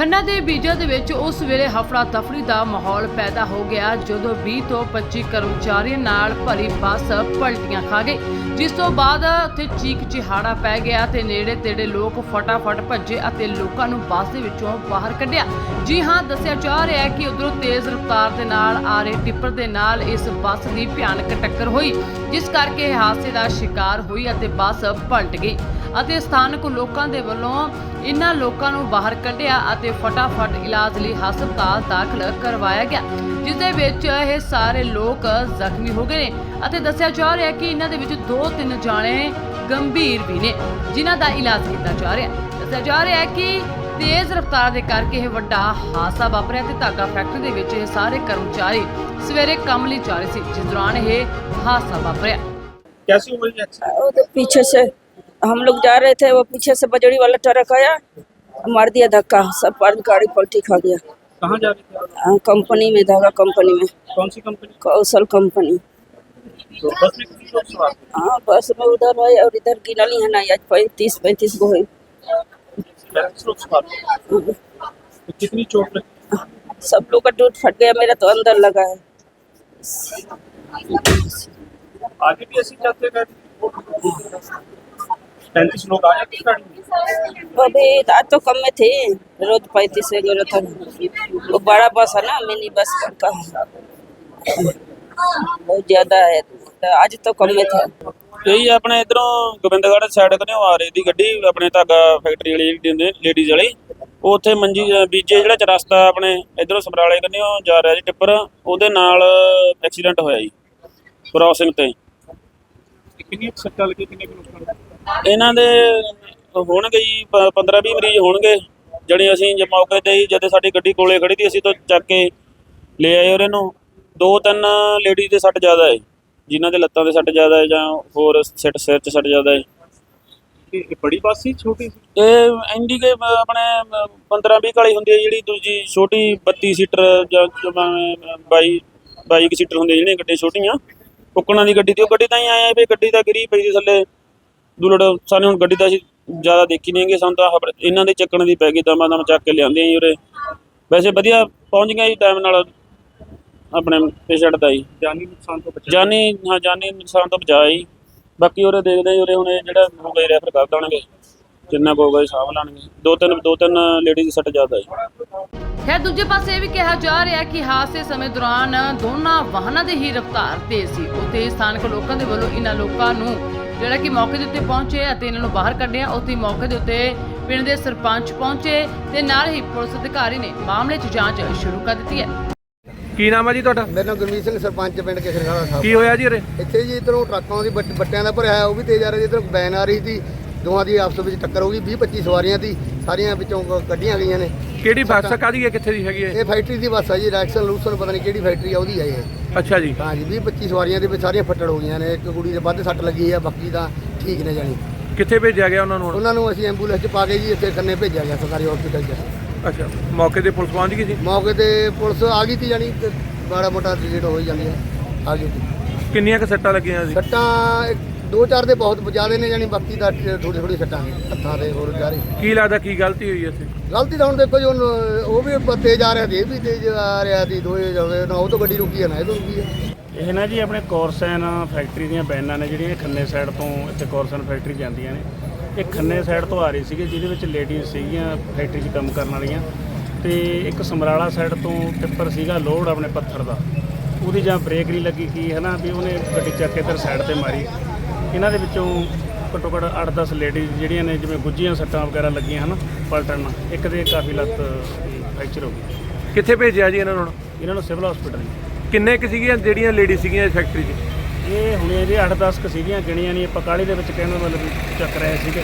ਖੰਨਾ ਦੇ ਬੀਜਾ ਦੇ ਵਿੱਚ ਉਸ ਵੇਲੇ ਹਫੜਾ ਤਫੜੀ ਦਾ ਮਾਹੌਲ ਪੈਦਾ ਹੋ ਗਿਆ, ਜਦੋਂ 20 ਤੋਂ 25 ਕਰਮਚਾਰੀਆਂ ਨਾਲ ਭਰੀ ਬੱਸ ਪਲਟੀਆਂ ਖਾ ਗਈ। ਜਿਸ ਤੋਂ ਬਾਅਦ ਉੱਥੇ ਚੀਕ ਚਿਹਾੜਾ ਪੈ ਗਿਆ ਤੇ ਨੇੜੇ ਤੇੜੇ ਲੋਕ ਫਟਾਫਟ ਭੱਜੇ ਅਤੇ ਲੋਕਾਂ ਨੂੰ ਬੱਸ ਦੇ ਵਿੱਚੋਂ ਬਾਹਰ ਕੱਢਿਆ। ਜੀ ਹਾਂ, ਦੱਸਿਆ ਜਾ ਰਿਹਾ ਹੈ ਕਿ ਉਧਰੋਂ ਤੇਜ਼ ਰਫ਼ਤਾਰ ਦੇ ਨਾਲ ਆ ਰਹੇ ਟਿੱਪਰ ਦੇ ਨਾਲ ਇਸ ਬੱਸ ਦੀ ਭਿਆਨਕ ਟੱਕਰ ਹੋਈ, ਜਿਸ ਕਰਕੇ ਇਹ ਹਾਦਸੇ ਦਾ ਸ਼ਿਕਾਰ ਹੋਈ ਅਤੇ ਬੱਸ ਪਲਟ ਗਈ ਅਤੇ ਸਥਾਨਕ ਲੋਕਾਂ ਦੇ ਵੱਲੋਂ ਇਨ੍ਹਾਂ ਲੋਕਾਂ ਨੂੰ ਬਾਹਰ ਕੱਢਿਆ ਅਤੇ ਫਟਾਫਟ ਇਲਾਜ ਲਈ ਹਸਪਤਾਲ ਦਾਖਲ ਕਰਵਾਇਆ ਗਿਆ ਜਿਸ ਦੇ ਵਿੱਚ ਇਹ ਸਾਰੇ ਲੋਕ ਜ਼ਖਮੀ ਹੋ ਗਏ ਨੇ ਅਤੇ ਦੱਸਿਆ ਜਾ ਰਿਹਾ ਹੈ ਕਿ ਇਹਨਾਂ ਦੇ ਵਿੱਚ ਦੋ ਤਿੰਨ ਜਾਣੇ ਗੰਭੀਰ ਵੀ ਨੇ ਜਿਨ੍ਹਾਂ ਦਾ ਇਲਾਜ ਕੀਤਾ ਜਾ ਰਿਹਾ ਹੈ ਦੱਸਿਆ ਜਾ ਰਿਹਾ ਹੈ ਕਿ ਤੇਜ਼ ਰਫ਼ਤਾਰ ਦੇ ਕਰਕੇ ਇਹ ਵੱਡਾ ਹਾਦਸਾ ਵਾਪਰਿਆ ਤੇ ਧਾਗਾ ਫੈਕਟਰੀ ਦੇ ਵਿੱਚ ਇਹ ਸਾਰੇ ਕਰਮਚਾਰੀ ਸਵੇਰੇ ਕੰਮ ਲਈ ਜਾ ਰਹੇ ਸੀ ਜਿਸ ਦੌਰਾਨ ਇਹ ਹਾਦਸਾ ਵਾਪਰਿਆ कैसी हुई एक्सीडेंट वो तो पीछे से हम लोग जा रहे थे वो पीछे से बजड़ी वाला ट्रक आया मार दिया धक्का सब पर गाड़ी पलटी खा गया। कहाँ जा रही थी हाँ, कंपनी में धागा कंपनी में। कौन सी कंपनी? कौशल कंपनी। तो बस में हाँ बस में उधर है और इधर गिनली है ना आज पैंतीस पैंतीस गो है। थे। तो कितनी चोट लगी? सब लोग का टूट फट गया मेरा तो अंदर लगा है। आगे भी ऐसी पैंतीस लोग आए अभी आज तो कम में थे रोज पैंतीस से गए था वो बड़ा बस है ना मिनी बस का बहुत ज्यादा है तो आज तो कम में था ਇਹੀ ਆਪਣੇ ਇਧਰੋਂ ਗੋਬਿੰਦਗੜ੍ਹ ਸਾਈਡ ਕਰਿਓ ਆ ਰਹੀ ਦੀ ਗੱਡੀ ਆਪਣੇ ਧਾਗਾ ਫੈਕਟਰੀ ਵਾਲੀ ਜਿਹੜੀ ਲੇਡੀਜ਼ ਵਾਲੀ ਉਹ ਉੱਥੇ ਮੰਜੀ ਅ, ਬੀਜੇ ਜਿਹੜਾ ਚ ਰਸਤਾ ਆਪਣੇ ਇਧਰੋਂ ਸਮਰਾਲੇ ਕਰਿਓ ਜਾ ਰਿਹਾ ਜੀ ਟਿੱਪਰ ਉਹਦੇ ਨਾਲ ਐਕਸੀਡੈਂਟ ਹੋਇਆ ਜੀ ਕ੍ਰਾਸਿੰਗ ਤੇ कितनी सट्टा लगी कितने के नुकसान ਇਹਨਾਂ ਦੇ ਹੋਣਗੇ ਜੀ 15-20 ਮਰੀਜ਼ ਹੋਣਗੇ। ਜਿਹੜੇ ਅਸੀਂ ਜੇ ਮੌਕੇ ਤੇ ਹੀ ਜਦੋਂ ਸਾਡੀ ਗੱਡੀ ਕੋਲੇ ਖੜੀ ਸੀ ਅਸੀਂ ਤੋਂ ਚੱਕ ਕੇ ਲੈ ਆਏ ਉਹਨਾਂ ਨੂੰ ਦੋ ਤਿੰਨ ਲੇਡੀ ਦੇ ਸੱਟ ਜ਼ਿਆਦਾ ਹੈ ਜਿਨ੍ਹਾਂ ਦੇ ਲੱਤਾਂ ਦੇ ਸੱਟ ਜ਼ਿਆਦਾ ਹੈ ਜਾਂ ਹੋਰ ਸਿੱਟ ਸਿਰ 'ਚ ਸੱਟ ਜ਼ਿਆਦਾ ਹੈ ਇਹ ਬੜੀ ਬੱਸ ਛੋਟੀ ਸੀ? ਇਹ ਇੰਡੀ ਕੇ ਆਪਣੇ 15 20 ਕਾਲੀ ਹੁੰਦੀ ਹੈ ਜਿਹੜੀ ਦੂਜੀ ਛੋਟੀ 32 ਸੀਟਰ ਜਾਂ 22 22 ਸੀਟਰ ਹੁੰਦੀ ਜਿਹੜੀਆਂ ਗੱਡੀਆਂ ਛੋਟੀਆਂ ਕੁੱਕਣਾ ਦੀ ਗੱਡੀ ਤੇ ਉਹ ਗੱਡੀ ਤਾਂ ਹੀ ਆਇਆ ਵੀ ਗੱਡੀ ਤਾਂ ਗਰੀ ਪਈ ਸੀ ਥੱਲੇ। ਦੁਲੜ ਸਾਨੂੰ ਹੁਣ ਗੱਡੀ ਦਾ ਸੀ ਜ਼ਿਆਦਾ ਦੇਖੀ ਨਹੀਂ ਹੈਗੀ ਸਾਨੂੰ ਤਾਂ ਇਹਨਾਂ ਦੇ ਚੱਕਣ ਦੀ ਪੈ ਗਈ ਦਮਾ ਦਮ ਚੱਕ ਕੇ ਲਿਆਂਦੇ ਆ ਜੀ ਵੈਸੇ ਵਧੀਆ ਪਹੁੰਚ ਗਿਆ ਜੀ ਟਾਈਮ ਨਾਲ ਆਪਣੇ ਪੇਸ਼ੈਂਟ ਦਾ ਜੀ। ਜਾਨੀ ਨੁਕਸਾਨ ਤੋਂ ਬਚਾ ਜਾਨੀ ਹਾਂ ਤੋਂ ਬਚਾ ਬਾਕੀ ਉਰੇ ਦੇਖਦੇ ਜੀ ਹੁਣ ਜਿਹੜਾ ਹੋ ਗਿਆ ਰੈਫਰ ਕਰ ਦੇਣਗੇ। ਜਿੰਨਾ ਕੁ ਹੋਊਗਾ ਜੀ ਸਾਂਭ ਲੈਣਗੇ। ਦੋ ਤਿੰਨ ਦੋ ਤਿੰਨ ਲੇਡੀਜ਼ ਸੱਟ ਜ਼ਿਆਦਾ ਜੀ। ਹੈ ਦੂਜੇ ਪਾਸੇ ਇਹ ਵੀ ਕਿਹਾ ਜਾ ਰਿਹਾ ਕਿ ਹਾਦਸੇ ਸਮੇਂ ਦੌਰਾਨ ਦੋਨਾਂ ਵਾਹਨਾਂ ਦੀ ਹੀ ਰਫ਼ਤਾਰ ਤੇਜ਼ ਸੀ। ਉਤੇ ਸਥਾਨਕ ਲੋਕਾਂ ਦੇ ਵੱਲੋਂ ਇਹਨਾਂ ਲੋਕਾਂ ਨੂੰ ਜਿਹੜਾ ਕਿ ਮੌਕੇ ਦੇ ਉੱਤੇ ਪਹੁੰਚੇ ਅਤੇ ਇਹਨਾਂ ਨੂੰ ਬਾਹਰ ਕੱਢਿਆ ਉੱਥੇ ਮੌਕੇ ਦੇ ਉੱਤੇ ਪਿੰਡ ਦੇ ਸਰਪੰਚ ਪਹੁੰਚੇ ਤੇ ਨਾਲ ਹੀ ਪੁਲਿਸ ਅਧਿਕਾਰੀ ਨੇ ਮਾਮਲੇ 'ਚ ਜਾਂਚ ਸ਼ੁਰੂ ਕਰ ਦਿੱਤੀ ਹੈ। ਕੀ ਨਾਮ ਹੈ ਜੀ ਤੁਹਾਡਾ? ਮੇਰਾ ਨਾਮ ਗੁਰਮੀਤ ਸਿੰਘ ਸਰਪੰਚ ਪਿੰਡ ਕਿਸਰਖਾਲਾ ਸਾਹਿਬ। ਕੀ ਹੋਇਆ ਜੀ ਉਰੇ? ਇੱਥੇ ਜੀ ਇਧਰੋਂ ਟਰੱਕਾਂ ਦੀ ਬੱਟ- ਬੱਟਿਆਂ ਦਾ ਭਰਿਆ ਹੋਇਆ ਉਹ ਵੀ ਤੇਜ਼ ਆ ਰਿਹਾ ਜਿੱਧਰੋਂ ਬੈਨ ਆ ਰਹੀ ਸੀ। ਦੋਵਾਂ ਦੀ ਆਪਸ ਵਿੱਚ ਟੱਕਰ ਹੋ ਗਈ 20 25 ਸਵਾਰੀਆਂ ਦੀ ਸਾਰੀਆਂ ਵਿੱਚੋਂ ਕ- ਕੱਢੀਆਂ ਗਈਆਂ ਨੇ। ਕਿਹੜੀ ਬੱਸ ਕਾਦੀ ਹੈ ਕਿੱਥੇ ਦੀ ਹੈਗੀ ਹੈ? ਇਹ ਫੈਕਟਰੀ ਦੀ ਬੱਸ ਆ ਜੀ ਰੈਕਸਨ ਲੂਸਨ ਪਤਾ ਨਹੀਂ ਕਿਹੜੀ ਫੈਕਟਰੀ ਆ ਉਹਦੀ ਆ ਇਹ। ਅੱਛਾ ਜੀ। ਹਾਂ ਜੀ 20 25 ਸਵਾਰੀਆਂ ਦੇ ਵਿੱਚ ਸਾਰੀਆਂ ਫੱਟੜ ਹੋ ਗਈਆਂ ਨੇ ਇੱਕ ਕੁੜੀ ਦੇ ਵੱਧ ਸੱਟ ਲੱਗੀ ਆ ਬਾਕੀ ਤਾਂ ਠੀਕ ਨੇ ਜਾਣੀ। ਕਿੱਥੇ ਭੇਜਿਆ ਗਿਆ ਉਹਨਾਂ ਨੂੰ ਹੁਣ? ਉਹਨਾਂ ਨੂੰ ਅਸੀਂ ਐਂਬੂਲੈਂਸ 'ਚ ਪਾ ਕੇ ਜੀ ਇੱਥੇ ਖੰਨੇ ਭੇਜਿਆ ਗਿਆ ਸਰਕਾਰੀ ਹਸਪੀਟਲ 'ਚ। ਅੱਛਾ ਮੌਕੇ ਤੇ ਪੁਲਿਸ ਪਹੁੰਚ ਗਈ ਸੀ? ਮੌਕੇ ਤੇ ਪੁਲਿਸ ਆ ਗਈ ਤੀ ਜਾਣੀ ਤੇ ਮਾੜਾ ਮੋਟਾ ਡਿਲੀਟ ਹੋ ਹੀ ਜਾਂਦੀ ਹੈ ਆ ਗਈ ਤੀ। ਕਿੰਨੀਆਂ ਕੁ ਸੱਟਾਂ ਲੱਗੀਆਂ ਸੀ? ਸੱਟਾਂ ਇੱਕ- ਦੋ ਚਾਰ ਦੇ ਬਹੁਤ ਜ਼ਿਆਦੇ ਨੇ ਜਾਨੀ ਬਾਕੀ ਦਾ ਥੋੜੀ ਥੋੜੀ ਸੱਟਾਂ ਨੇ ਹੱਥਾਂ ਦੇ ਹੋਰ ਜਾ ਰਹੀ ਕੀ ਲੱਗਦਾ ਕੀ ਗਲਤੀ ਹੋਈ ਇੱਥੇ? ਗਲਤੀ ਤਾਂ ਹੁਣ ਦੇਖੋ ਜੀ ਹੁਣ ਉਹ ਵੀ ਤੇਜ਼ ਆ ਰਿਹਾ ਸੀ ਇਹ ਵੀ ਤੇਜ਼ ਆ ਰਿਹਾ ਸੀ ਦੋਏ ਜਾਵੇ ਨਾ ਉਹ ਤੋਂ ਗੱਡੀ ਰੁਕੀ ਹੈ ਨਾ ਇਹ ਤੋਂ ਰੁਕੀ ਹੈ ਇਹ ਨਾ ਜੀ ਆਪਣੇ ਕੋਰਸਨ ਫੈਕਟਰੀ ਦੀਆਂ ਬੈਨਾਂ ਨੇ ਜਿਹੜੀਆਂ ਖੰਨੇ ਸਾਈਡ ਤੋਂ ਇੱਥੇ ਕੋਰਸਨ ਫੈਕਟਰੀ ਜਾਂਦੀਆਂ ਨੇ। ਇਹ ਖੰਨੇ ਸਾਈਡ ਤੋਂ ਆ ਰਹੀ ਸੀਗੀ ਜਿਹਦੇ ਵਿੱਚ ਲੇਡੀਜ਼ ਸੀਗੀਆਂ ਫੈਕਟਰੀ 'ਚ ਕੰਮ ਕਰਨ ਵਾਲੀਆਂ। ਤੇ ਇੱਕ ਸਮਰਾਲਾ ਸਾਈਡ ਤੋਂ ਟਿੱਪਰ ਸੀਗਾ ਲੋਡ ਆਪਣੇ ਪੱਥਰ ਦਾ। ਉਹਦੀ ਜਾਂ ਬ੍ਰੇਕ ਨਹੀਂ ਲੱਗੀ ਕੀ ਹੈ ਨਾ ਵੀ ਉਹਨੇ ਗੱਡੀ ਚੱਕ ਕੇ ਇੱਧਰ ਸਾਈਡ ਤੇ ਮਾਰੀ। ਇਹਨਾਂ ਦੇ ਵਿੱਚੋਂ ਘੱਟੋ ਘੱਟ 8-10 ਲੇਡੀਜ਼ ਜਿਹੜੀਆਂ ਨੇ ਜਿਵੇਂ ਗੁੱਜੀਆਂ ਸੱਟਾਂ ਵਗੈਰਾ ਲੱਗੀਆਂ ਹਨ ਪਲਟਣ ਨਾਲ। ਇੱਕ ਦੇ ਕਾਫੀ ਲੱਤ ਫ੍ਰੈਕਚਰ ਹੋ ਗਈ। ਕਿੱਥੇ ਭੇਜਿਆ ਜੀ ਇਹਨਾਂ ਨੂੰ ਹੁਣ? ਇਹਨਾਂ ਨੂੰ ਸਿਵਲ ਹਸਪੀਟਲ ਕਿੰਨੇ ਕੁ ਸੀਗੀਆਂ ਜਿਹੜੀਆਂ ਲੇਡੀ ਸੀਗੀਆਂ ਇਸ ਫੈਕਟਰੀ 'ਚ? ਇਹ ਹੁਣੇ ਜੀ 8-10 ਕ ਸੀਗੀਆਂ ਗਿਣੀਆਂ ਨਹੀਂ ਆਪਾਂ ਕਾਲੀ ਦੇ ਵਿੱਚ ਕਹਿਣ ਦਾ ਮਤਲਬ ਵੀ ਚੱਕ ਰਹੇ ਸੀਗੇ।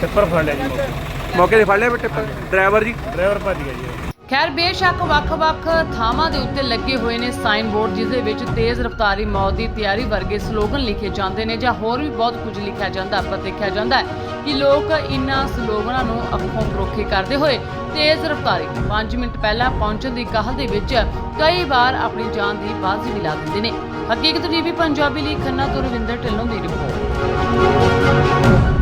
ਟਿੱਪਰ ਫੜ ਲਿਆ ਜੀ ਮੌਕੇ ਤੇ। ਮੌਕੇ ਤੇ ਫੜ ਲਿਆ ਬੇਟੇ ਡਰਾਈਵਰ ਜੀ? ਡਰਾਈਵਰ ਭੱਜ ਗਿਆ ਜੀ। ਖੈਰ, ਬੇਸ਼ੱਕ ਵੱਖ-ਵੱਖ ਥਾਵਾਂ ਦੇ ਉੱਤੇ ਲੱਗੇ ਹੋਏ ਨੇ ਸਾਈਨ ਬੋਰਡ ਜਿਸ ਦੇ ਵਿੱਚ ਤੇਜ਼ ਰਫ਼ਤਾਰੀ ਮੌਤ ਦੀ ਤਿਆਰੀ ਵਰਗੇ ਸਲੋਗਨ ਲਿਖੇ ਜਾਂਦੇ ਨੇ ਜਾਂ ਹੋਰ ਵੀ ਬਹੁਤ ਕੁਝ ਲਿਖਿਆ ਜਾਂਦਾ, ਪਰ ਦੇਖਿਆ ਜਾਂਦਾ ਹੈ ਕਿ ਲੋਕ ਇਨ੍ਹਾਂ ਸਲੋਗਨਾਂ ਨੂੰ ਅੱਖੋਂ ਪਰੋਖੇ ਕਰਦੇ ਹੋਏ ਤੇਜ਼ ਰਫ਼ਤਾਰੀ 5 ਮਿੰਟ ਪਹਿਲਾਂ ਪਹੁੰਚਣ ਦੀ ਕਾਹਲ ਦੇ ਵਿੱਚ ਕਈ ਵਾਰ ਆਪਣੀ ਜਾਨ ਦੀ ਬਾਜ਼ੀ ਵੀ ਲਾ ਦਿੰਦੇ ਨੇ। ਹਕੀਕਤ ਟੀਵੀ, ਪੰਜਾਬੀ ਲਈ ਖੰਨਾ ਤੋਂ ਰਵਿੰਦਰ ਢਿੱਲੋਂ ਦੀ ਰਿਪੋਰਟ।